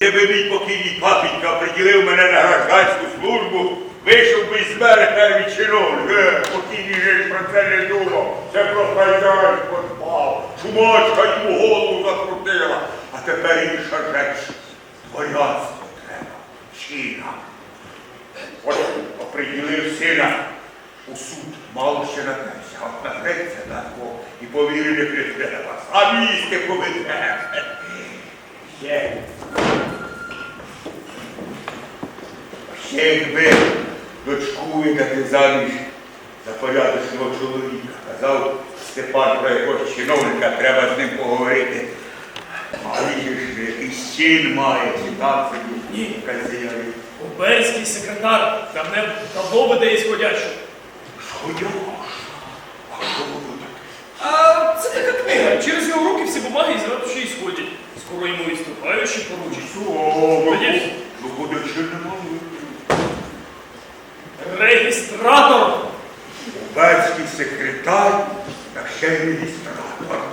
якби мій покійний папінька приділив мене на гражданську службу, вийшов би з мене первий чиновник. Е, покійний же про це не думав. Це про хазяйство дбав. Чумачка йому голову закрутила. А тепер інша реч. Дворянство треба. Чина. От оприділив сина у суд, мало ще натерся, от натреться тако і повіри не прийде вас, а місце поведе. Ще. Ще якби дочку видати заміж за порядочного чоловіка. Казав Степан про якогось чиновника, треба з ним поговорити. Ж якийсь син має, чи там собі Ні. казіяли. Губернський секретар давне давно веде ісходящу. Сходяш. А що воно таке? А це така книга. Через його руки всі бумаги із ратуші і сходять. Скоро йому і ступаючи поручить. О, виходить, Реєстратор. Батьків секретар та ще реєстратор.